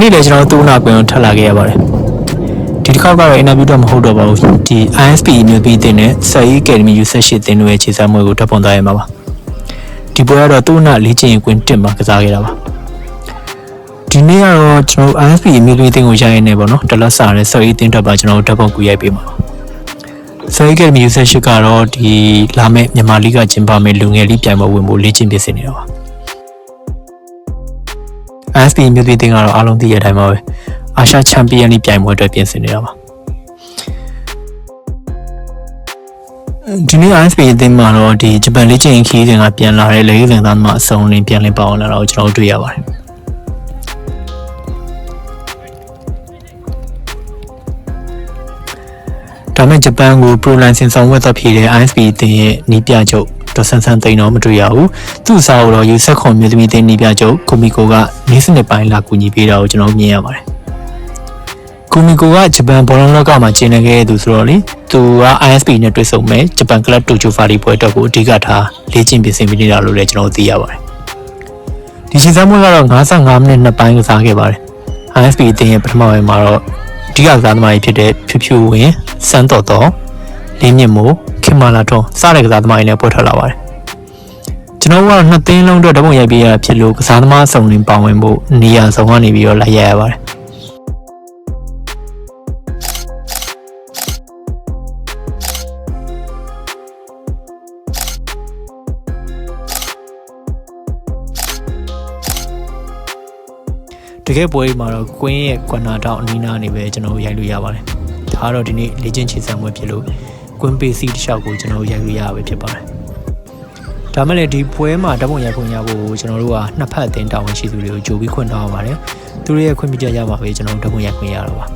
နေ့လည်းကျွန်တော်တို့နာကွင်ကိုထပ်လာခဲ့ရပါတယ်ဒီတစ်ခေါက်ကတော့ interview တော့မဟုတ်တော့ပါဘူးဒီ ISP မျိုးပြီးတင်တဲ့ SAE Academy U18 တင်လို့ရဲ့ခြေစမ်းမွေကိုထပ်ပုံသွားရမှာပါဒီပွဲကတော့သူ့နာလေ့ကျင့်ရေးကွင်းတင်မှာကစားခဲ့တာပါဒီနေ့ကတော့ကျွန်တော် ISP မျိုးပြီးတင်ကိုရရင်နေပေါ့နော်တလက်စာနဲ့ SAE တင်တက်ပါကျွန်တော်တို့ဓာတ်ပုံကူရိုက်ပေးမှာပါ SAE Academy U18 ကတော့ဒီလာမယ့်မြန်မာလိဂကျင်းပမယ့်လူငယ်လေးပြိုင်ပွဲဝင်ဖို့လေ့ကျင့်ပြင်ဆင်နေတာပါ ASP မြို့ပြည်တင်ကတော့အားလုံးသိရတဲ့အတိုင်းပါပဲအာရှချန်ပီယံလိပြိုင်ပွဲအတွက်ပြင်ဆင်နေတာပါဒီနေ့ ASP အသင်းမှာတော့ဒီဂျပန်လေ့ကျင့်ရေးခီးစဉ်ကပြန်လာတဲ့လေလင်သားမှအစုံလင်းပြန်လည်ပါဝင်လာတော့ကျွန်တော်တို့တွေ့ရပါတယ်ဒါမဲ့ဂျပန်ကို Pro License ဆောင်ဝတ်သက်ဖြစ်တဲ့ ISP အသင်းရဲ့နီးပြချုပ် ဒေါ်ဆန်းဆန်းသိန်းတော့မတွေ့ရဘူးသူ့စာအုပ်တော့ယူဆက်ခွန်မြို့သမီးသိန်းနီးပြချုပ်ကိုမီကိုကနေစနစ်ပိုင်းလာကူညီပေးတာကိုကျွန်တော်မြင်ရပါတယ်ကိုမီကိုကဂျပန်ဘောလုံးလောကမှာကျင်းနေခဲ့တဲ့သူဆိုတော့လေသူက ISP နဲ့တွေ့ဆုံမဲ့ဂျပန်ကလပ်တိုချိုဖာဒီပွဲတော့ကိုအဓိကထားလေ့ကျင့်ပြင်ဆင်ပေးနေတာလို့လည်းကျွန်တော်သိရပါတယ်ဒီစီဇန်ပွဲကတော့55မိနစ်နှစ်ပိုင်းကစားခဲ့ပါတယ် ISP အသင်းရဲ့ပထမပိုင်းမှာတော့အဓိကစားသမားကြီးဖြစ်တဲ့ဖြူဖြူဝင်းစန်းတော်တော် လင်းမြင့်မိုးခင်မာလာထွန်းစတဲ့ကစားသမားတွေလည်းပွဲထွက်လာပါတယ်ကျွန်တော်ကတော့နှစ်သင်းလုံးအတွက်ဓာတ်ပုံရိုက်ပေးရဖြစ်လို့ကစားသမားစုံလင်ပါဝင်ဖို့နေရာစုံကနေပြီးတော့လိုက်ရရပါတယ်တကယ်ပွဲမှာတော့ကွင်းရဲ့ကွန်နာတောင်အနီးနားနေပဲကျွန်တော်တို့ရိုက်လို့ရပါတယ်ဒါကတော့ဒီနေ့လေ့ကျင့်ချေစံပွဲဖြစ်လို့ ကွင်းပေးစီတစ်လျှောက်ကိုကျွန်တော်တို့ရိုက်လို့ရပါပဲဖြစ်ပါတယ်ဒါမဲ့လည်းဒီပွဲမှာဓာတ်ပုံရိုက်ခွင့်ရဖို့ကျွန်တော်တို့ကနှစ်ဖက်အသင်းတာဝန်ရှိသူတွေကိုကြိုပြီးခွင့်တောင်းရပါတယ်သူတို့ရဲ့ခွင့်ပြုချက်ရမှာပဲကျွန်တော်တို့ဓာတ်ပုံရိုက်ခွင့်ရတော့ပါ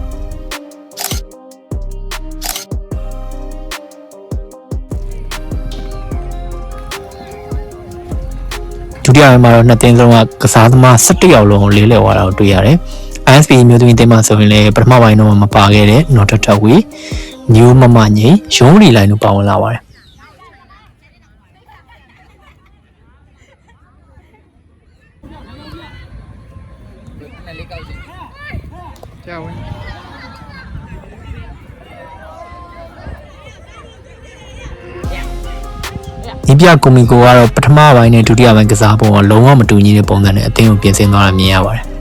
ဒုတိယပိုင်းမှာတော့နှစ်သင်းစလုံးကကစားသမား17ယောက်လုံးကိုလေးလဲသွားတာကိုတွေ့ရတယ်။ ISP မျိုးသမီးတင်းမှာဆိုရင်လည်းပထမပိုင်းတော့မပါခဲ့တဲ့ Not a Taway ညိုးမမငိမ့်ရုံးရီလိုင်းတို့ပါဝင်လာပါတယ်ကြာဝင်။ဒီပြကွန်မီကိုကတော့ပထမပိုင်းနဲ့ဒုတိယပိုင်းကစားပုံကလုံးဝမတူညီတဲ့ပုံစံနဲ့အသင်းကိုပြင်ဆင်သွားတာမြင်ရပါတယ်။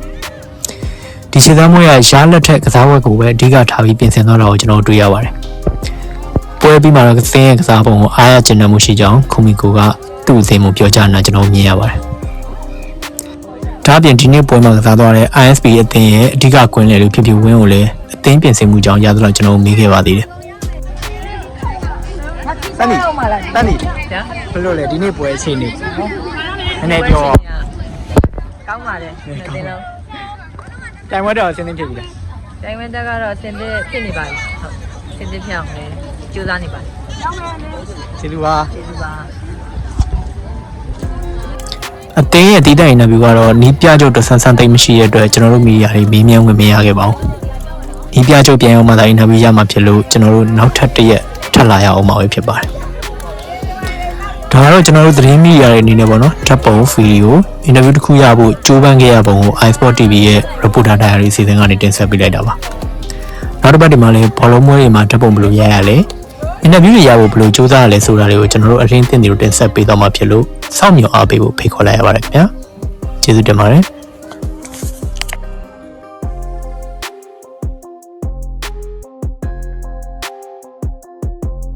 ဒီခြေသားမွေးကရှားလက်ထက်ကစားဝက်ကိုပဲအဓိကထားပြီးပြင်ဆင်သွားတာကိုကျွန်တော်တို့တွေ့ရပါတယ်။ပွဲပြီးမှတော့အသင်းရဲ့ကစားပုံကိုအားရကျဉ်းမှုရှိကြောင်းကွန်မီကိုကသူ့အသင်းကိုပြောကြားနေတာကျွန်တော်မြင်ရပါတယ်။ဒါ့အပြင်ဒီနေ့ပွဲမှာကစားသွားတဲ့ ISP အသင်းရဲ့အဓိကကွင်းလေလို့ဖြစ်ဖြစ်ဝင်းကိုလည်းအသင်းပြင်ဆင်မှုကြောင့်ရသလောက်ကျွန်တော်မေးခဲ့ပါသေးတယ်တန်းနီတန်းနီဗျာဘယ်လိုလဲဒီနေ့ပွဲအခြေအနေနည်းနည်းပြောကောင်းပါတယ်နှစ်သိန်းလုံး တိုင်ဝဲတော့အစင်းသိဖြစ်ပြီလားတိုင်းဝင်းတက်ကတော့စင်တဲ့ဖြစ်နေပါပြီဟုတ်စင်တဲ့ဖြစ်အောင်လည်းကြိုးစားနေပါတယ်စီလူပါကျေးဇူးပါအသင်းရဲ့တည်တဲ့အင်တာဗျူးကတော့နီးပြချုပ်တဆန်းဆန်းသိမ့်မရှိတဲ့အတွက်ကျွန်တော်တို့မီဒီယာတွေမေးမြန်းဝင်မရခဲ့ပါဘူး။နီးပြချုပ်ပြန်ရောက်မှသာအင်တာဗျူးရမှာဖြစ်လို့ကျွန်တော်တို့နောက်ထပ်တစ်ရက်ထပ်လာရအောင်မှာပဲဖြစ်ပါတယ်။ ဒါကတော့ကျွန်တော်တို့သတင်းမီဒီယာတွေအနေနဲ့ပေါ့နော်ဓာတ်ပုံဗီဒီယိုအင်တာဗျူးတစ်ခုရဖို့ကြိုးပမ်းခဲ့ရပုံကို iSport TV ရဲ့ reporter diary စီစဉ်ကနေတင်ဆက်ပေးလိုက်တာပါ။နောက်တစ်ပတ်ဒီမှာလည်းဘောလုံးမွေးတွေမှာဓာတ်ပုံဘယ်လိုရရလဲအင်တာဗျူးတွေရဖို့ဘယ်လိုစူးစမ်းရလဲဆိုတာတွေကိုကျွန်တော်တို့အရင်းသင်တွေတင်ဆက်ပေးတော့မှာဖြစ်လို့စောင့်မျှော်အားပေးဖို့ဖိတ်ခေါ်လိုက်ရပါတယ်ခင်ဗျာကျေးဇူးတင်ပါတယ်